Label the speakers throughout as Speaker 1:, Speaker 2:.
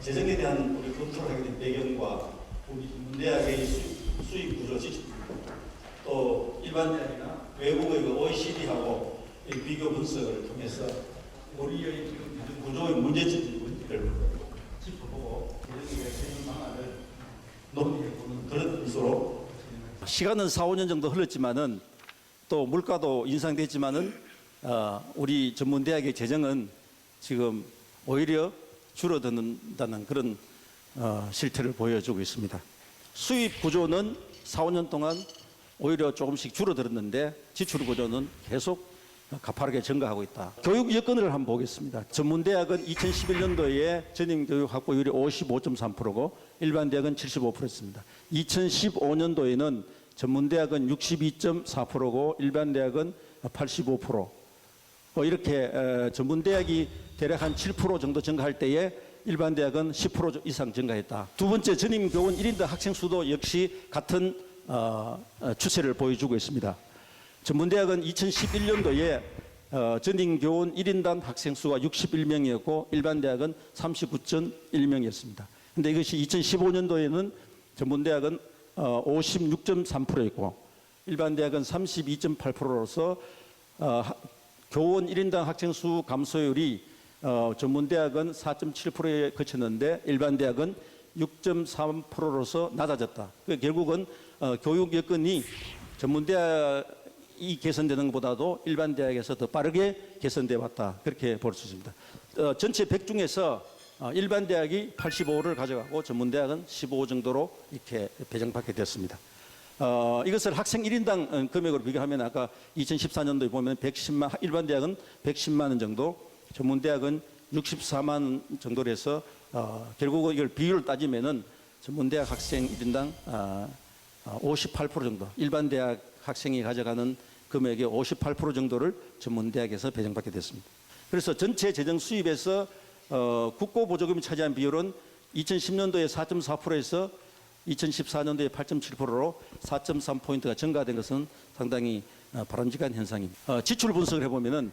Speaker 1: 이 재정에 대한 우리 검토를 하게 된 배경과 우리 문대학의 수, 수입 구조 지식 또 일반 대학이나 외국의 그 OECD하고 비교 분석을 통해서 우리의 지금 재정 구조의 문제점을 짚어보고 재정의 재정 방안을 논의해 보는 그런 순서로 시간은 4, 5년 정도 흘렀지만은 또 물가도 인상됐지만은 어, 우리 전문대학의 재정은 지금 오히려 줄어든다는 그런 어, 실태를 보여주고 있습니다. 수입 구조는 4, 5년 동안 오히려 조금씩 줄어들었는데 지출 구조는 계속 가파르게 증가하고 있다. 교육 여건을 한번 보겠습니다. 전문대학은 2011년도에 전임 교육 학부율이 55.3%고 일반 대학은 75%였습니다. 2015년도에는 전문대학은 62.4%고 일반 대학은 85%. 뭐 이렇게 어, 전문대학이 대략 한 7% 정도 증가할 때에 일반 대학은 10% 이상 증가했다. 두 번째 전임 교원 1인당 학생 수도 역시 같은 어, 어, 추세를 보여주고 있습니다. 전문대학은 2011년도에 어, 전임 교원 1인당 학생 수가 61명이었고 일반 대학은 39.1명이었습니다. 근데 이것이 2015년도에는 전문대학은 어, 56.3%였고 일반 대학은 32.8%로서 어, 하- 교원 1인당 학생 수 감소율이 어, 전문대학은 4.7%에 그쳤는데 일반 대학은 6.3%로서 낮아졌다. 그 결국은 어, 교육 여건이 전문대학이 개선되는 것보다도 일반 대학에서 더 빠르게 개선돼 왔다. 그렇게 볼 수 있습니다. 어, 전체 100 중에서 어, 일반 대학이 85를 가져가고 전문대학은 15 정도로 이렇게 배정받게 됐습니다. 어, 이것을 학생 1인당 어, 금액으로 비교하면 아까 2014년도에 보면 110만, 일반 대학은 110만 원 정도, 전문 대학은 64만 원 정도로 해서 어, 결국은 이걸 비율을 따지면은 전문 대학 학생 1인당 어, 어, 58% 정도, 일반 대학 학생이 가져가는 금액의 58% 정도를 전문 대학에서 배정받게 됐습니다. 그래서 전체 재정 수입에서 어, 국고 보조금이 차지한 비율은 2010년도에 4.4%에서 2014년도에 8.7%로 4.3포인트가 증가된 것은 상당히 어, 바람직한 현상입니다. 어, 지출 분석을 해보면은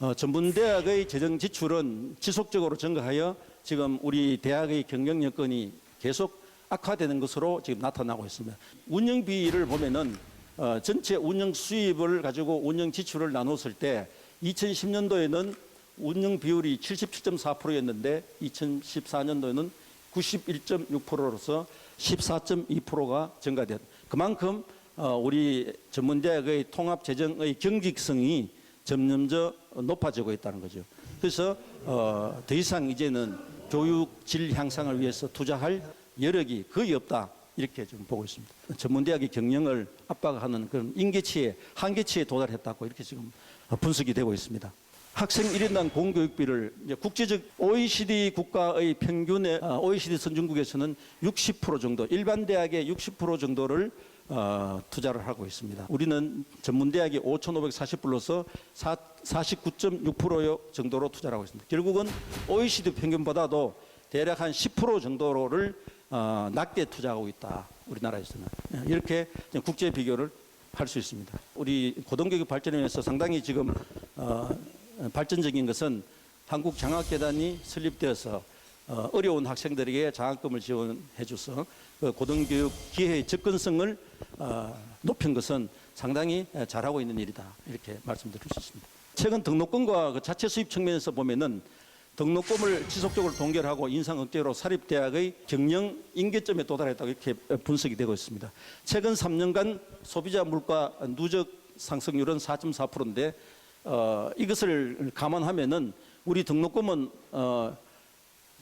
Speaker 1: 어, 전문대학의 재정 지출은 지속적으로 증가하여 지금 우리 대학의 경영 여건이 계속 악화되는 것으로 지금 나타나고 있습니다. 운영비를 보면은 어, 전체 운영 수입을 가지고 운영 지출을 나눴을 때 2010년도에는 운영 비율이 77.4%였는데 2014년도에는 91.6%로서 14.2%가 증가된 그만큼 어, 우리 전문 대학의 통합 재정의 경직성이 점점 높아지고 있다는 거죠. 그래서 어, 더 이상 이제는 교육 질 향상을 위해서 투자할 여력이 거의 없다. 이렇게 좀 보고 있습니다. 전문대학의 경영을 압박하는 그런 인계치에 한계치에 도달했다고 이렇게 지금 분석이 되고 있습니다. 학생 1인당 공교육비를 국제적 OECD 국가의 평균의 아, OECD 선진국에서는 60% 정도, 일반 대학의 60% 정도를 어, 투자를 하고 있습니다. 우리는 전문대학이 5,540불로서 49.6% 정도로 투자를 하고 있습니다. 결국은 OECD 평균보다도 대략 한 10% 정도를 어, 낮게 투자하고 있다. 우리나라에서는 예, 이렇게 국제 비교를 할 수 있습니다. 우리 고등교육 발전을 위해서 상당히 지금 어, 발전적인 것은 한국 장학재단이 설립되어서 어, 어려운 학생들에게 장학금을 지원해 줘서 그 고등교육 기회의 접근성을 어, 높인 것은 상당히 잘하고 있는 일이다 이렇게 말씀드릴 수 있습니다. 최근 등록금과 그 자체 수입 측면에서 보면은 등록금을 지속적으로 동결하고 인상 억제로 사립대학의 경영 인계점에 도달했다고 이렇게 분석이 되고 있습니다. 최근 3년간 소비자 물가 누적 상승률은 4.4%인데 어, 이것을 감안하면은 우리 등록금은 어,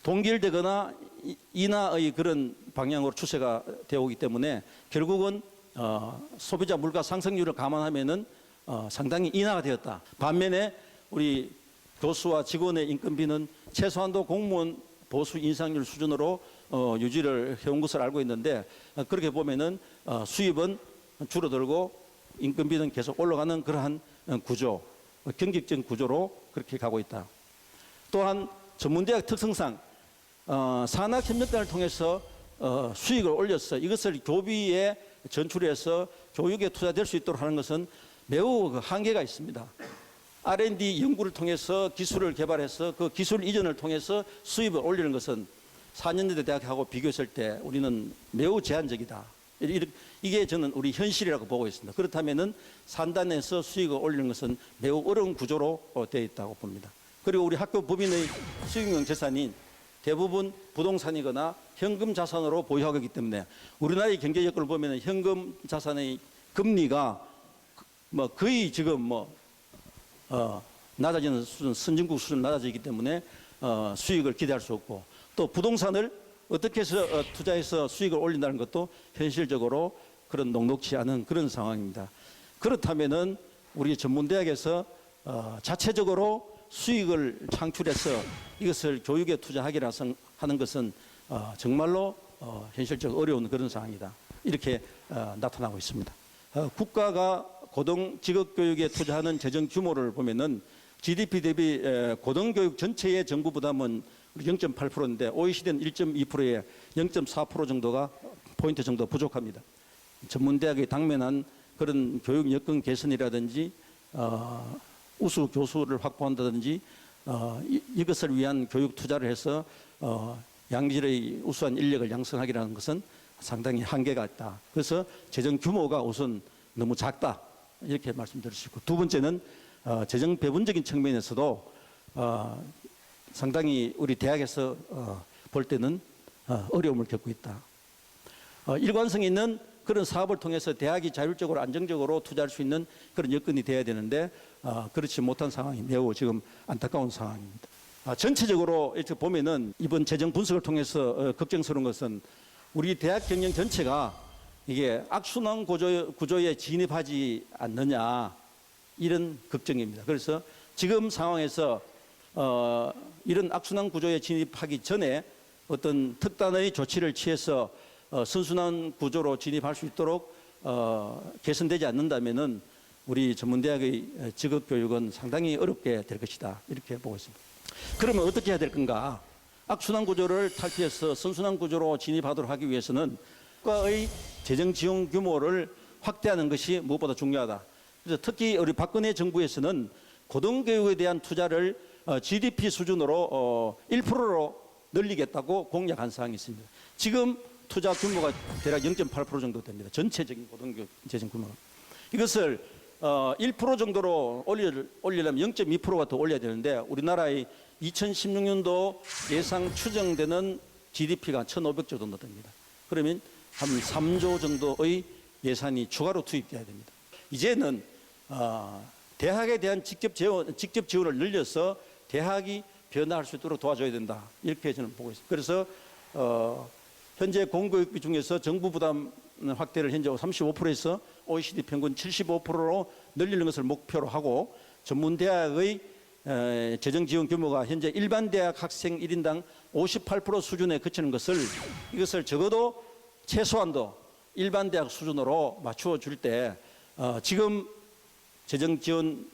Speaker 1: 동결되거나 이- 인하의 그런 방향으로 추세가 되어 오기 때문에 결국은 어, 소비자 물가 상승률을 감안하면은 어, 상당히 인하가 되었다. 반면에 우리 교수와 직원의 인건비는 최소한도 공무원 보수 인상률 수준으로 어, 유지를 해온 것을 알고 있는데 어, 그렇게 보면은 어, 수입은 줄어들고 인건비는 계속 올라가는 그러한 어, 구조, 어, 경직적 구조로 그렇게 가고 있다. 또한 전문대학 특성상 어, 산학협력단을 통해서 어, 수익을 올려서 이것을 교비에 전출해서 교육에 투자될 수 있도록 하는 것은 매우 그 한계가 있습니다. R&D 연구를 통해서 기술을 개발해서 그 기술 이전을 통해서 수입을 올리는 것은 4년제 대학하고 비교했을 때 우리는 매우 제한적이다. 이- 이게 저는 우리 현실이라고 보고 있습니다. 그렇다면은 산단에서 수익을 올리는 것은 매우 어려운 구조로 어, 되어 있다고 봅니다. 그리고 우리 학교 법인의 수익용 재산이 대부분 부동산이거나 현금 자산으로 보유하고 있기 때문에 우리나라의 경제 여건을 보면 현금 자산의 금리가 뭐 거의 지금 뭐 어, 낮아지는 수준, 선진국 수준 낮아지기 때문에 어, 수익을 기대할 수 없고 또 부동산을 어떻게 해서 어, 투자해서 수익을 올린다는 것도 현실적으로 그런 녹록치 않은 그런 상황입니다. 그렇다면은 우리 전문대학에서 어, 자체적으로 수익을 창출해서 이것을 교육에 투자하기라 선- 하는 것은 어, 정말로 어, 현실적 어려운 그런 상황이다. 이렇게 어, 나타나고 있습니다. 어, 국가가 고등 직업 교육에 투자하는 재정 규모를 보면은 GDP 대비 에, 고등교육 전체의 정부 부담은 0.8%인데 OECD는 1.2%에 0.4% 정도가 포인트 정도 부족합니다. 전문대학의 당면한 그런 교육 여건 개선이라든지 어, 우수 교수를 확보한다든지 어, 이, 이것을 위한 교육 투자를 해서 어, 양질의 우수한 인력을 양성하기라는 것은 상당히 한계가 있다. 그래서 재정 규모가 우선 너무 작다 이렇게 말씀드릴 수 있고 두 번째는 어, 재정 배분적인 측면에서도 어, 상당히 우리 대학에서 어, 볼 때는 어, 어려움을 겪고 있다. 어, 일관성 있는 그런 사업을 통해서 대학이 자율적으로 안정적으로 투자할 수 있는 그런 여건이 돼야 되는데 어, 그렇지 못한 상황이 매우 지금 안타까운 상황입니다. 아, 전체적으로 이렇게 보면은 이번 재정 분석을 통해서 어, 걱정스러운 것은 우리 대학 경영 전체가 이게 악순환 구조, 구조에 진입하지 않느냐 이런 걱정입니다. 그래서 지금 상황에서 어, 이런 악순환 구조에 진입하기 전에 어떤 특단의 조치를 취해서 어, 선순환 구조로 진입할 수 있도록 어, 개선되지 않는다면은 우리 전문대학의 직업 교육은 상당히 어렵게 될 것이다 이렇게 보고 있습니다. 그러면 어떻게 해야 될 건가? 악순환 구조를 탈피해서 선순환 구조로 진입하도록 하기 위해서는 국가의 재정 지원 규모를 확대하는 것이 무엇보다 중요하다. 그래서 특히 우리 박근혜 정부에서는 고등교육에 대한 투자를 어, GDP 수준으로 어, 1%로 늘리겠다고 공약한 사항이 있습니다. 지금 투자 규모가 대략 0.8% 정도 됩니다. 전체적인 고등교육 재정 규모가. 이것을 어, 1% 정도로 올릴, 올리려면 0.2%가 더 올려야 되는데 우리나라의 2016년도 예상 추정되는 GDP가 1,500조 정도 됩니다. 그러면 한 3조 정도의 예산이 추가로 투입돼야 됩니다. 이제는 어, 대학에 대한 직접 지원, 직접 지원을 늘려서 대학이 변화할 수 있도록 도와줘야 된다. 이렇게 저는 보고 있습니다. 그래서 어, 현재 공교육비 중에서 정부 부담 확대를 현재 35%에서 OECD 평균 75%로 늘리는 것을 목표로 하고 전문 대학의 에, 재정 지원 규모가 현재 일반 대학 학생 1인당 58% 수준에 그치는 것을 이것을 적어도 최소한도 일반 대학 수준으로 맞추어 줄때 어, 지금 재정 지원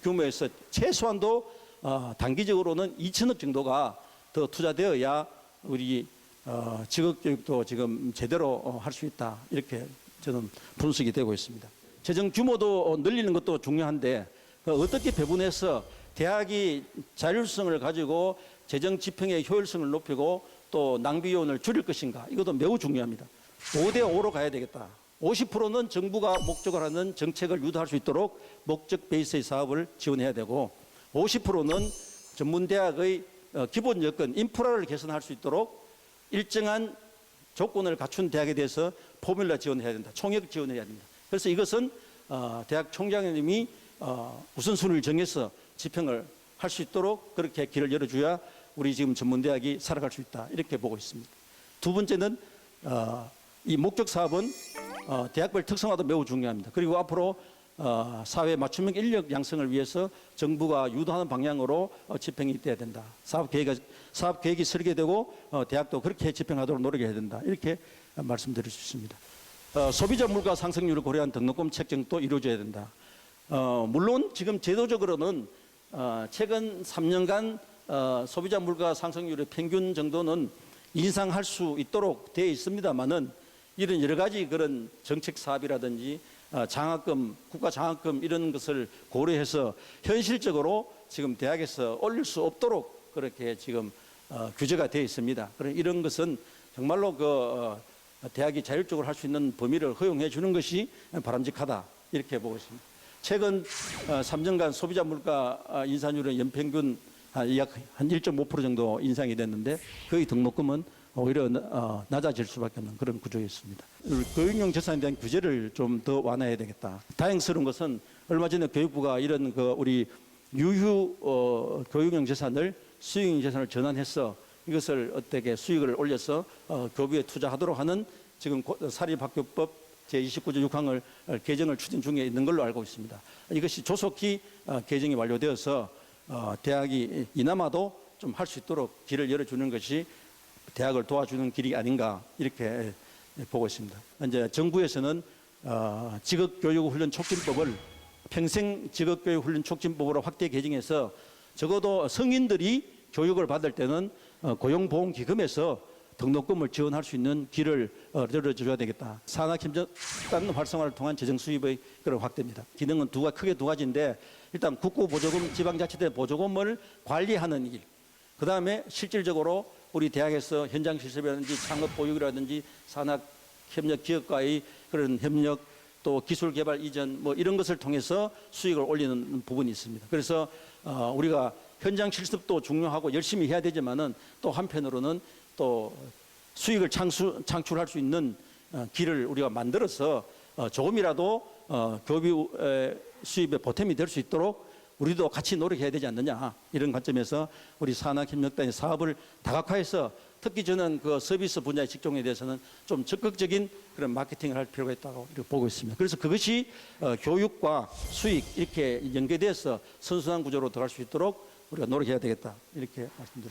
Speaker 1: 규모에서 최소한도 어, 단기적으로는 2천억 정도가 더 투자되어야 우리 어, 직업 교육도 지금 제대로 할수 있다 이렇게 저는 분석이 되고 있습니다. 재정 규모도 어, 늘리는 것도 중요한데 그 어떻게 배분해서 대학이 자율성을 가지고 재정 집행의 효율성을 높이고 또 낭비 요인을 줄일 것인가 이것도 매우 중요합니다. 5대 5로 가야 되겠다. 50%는 정부가 목적을 하는 정책을 유도할 수 있도록 목적 베이스의 사업을 지원해야 되고 50%는 전문대학의 어, 기본 여건 인프라를 개선할 수 있도록 일정한 조건을 갖춘 대학에 대해서 포뮬라 지원해야 된다. 총액 지원해야 된다. 그래서 이것은 어, 대학 총장님이 어, 우선순위를 정해서 집행을 할 수 있도록 그렇게 길을 열어줘야 우리 지금 전문대학이 살아갈 수 있다. 이렇게 보고 있습니다. 두 번째는 어, 이 목적 사업은 어, 대학별 특성화도 매우 중요합니다. 그리고 앞으로 어, 사회 맞춤형 인력 양성을 위해서 정부가 유도하는 방향으로 어, 집행이 돼야 된다. 사업 계획이 사업 계획이 설계되고 어, 대학도 그렇게 집행하도록 노력해야 된다. 이렇게 어, 말씀드릴 수 있습니다. 어, 소비자 물가 상승률을 고려한 등록금 책정도 이루어져야 된다. 어, 물론 지금 제도적으로는 어, 최근 3년간 어, 소비자 물가 상승률의 평균 정도는 인상할 수 있도록 되어 있습니다만은 이런 여러 가지 그런 정책 사업이라든지 어, 장학금, 국가 장학금 이런 것을 고려해서 현실적으로 지금 대학에서 올릴 수 없도록 그렇게 지금 어, 규제가 되어 있습니다. 이런 것은 정말로 그 어, 대학이 자율적으로 할 수 있는 범위를 허용해 주는 것이 바람직하다 이렇게 보고 있습니다. 최근 어, 3년간 소비자 물가 아, 인상률은 연평균 약한 1.5% 정도 인상이 됐는데 거의 등록금은 오히려 어, 낮아질 수밖에 없는 그런 구조였습니다. 교육용 재산에 대한 규제를 좀 더 완화해야 되겠다. 다행스러운 것은 얼마 전에 교육부가 이런 그 우리 유휴 어, 교육용 재산을 수익용 재산을 전환해서 이것을 어떻게 수익을 올려서 어, 교부에 투자하도록 하는 지금 고- 사립학교법 제29조 6항을 개정을 추진 중에 있는 걸로 알고 있습니다. 이것이 조속히 어, 개정이 완료되어서 어, 대학이 이나마도 좀 할 수 있도록 길을 열어주는 것이 대학을 도와주는 길이 아닌가 이렇게 보고 있습니다. 이제 정부에서는 어, 직업교육훈련 촉진법을 평생 직업교육훈련 촉진법으로 확대 개정해서 적어도 성인들이 교육을 받을 때는 어, 고용보험기금에서 등록금을 지원할 수 있는 길을 어, 열어줘야 되겠다. 산학협력단 활성화를 통한 재정 수입의 그런 확대입니다. 기능은 두가 크게 두 가지인데 일단 국고보조금, 지방자치대 보조금을 관리하는 일. 그 다음에 실질적으로 우리 대학에서 현장 실습이라든지 창업 보육이라든지 산학 협력 기업과의 그런 협력 또 기술 개발 이전 뭐 이런 것을 통해서 수익을 올리는 부분이 있습니다. 그래서 어, 우리가 현장 실습도 중요하고 열심히 해야 되지만은 또 한편으로는 또 수익을 창수, 창출할 수 있는 어, 길을 우리가 만들어서 어, 조금이라도 어, 교비 에, 수입의 보탬이 될 수 있도록 우리도 같이 노력해야 되지 않느냐 이런 관점에서 우리 산학협력단의 사업을 다각화해서 특히 저는 그 서비스 분야의 직종에 대해서는 좀 적극적인 그런 마케팅을 할 필요가 있다고 이렇게 보고 있습니다. 그래서 그것이 어, 교육과 수익 이렇게 연계돼서 선순환 구조로 들어갈 수 있도록 우리가 노력해야 되겠다 이렇게 말씀드렸습니다.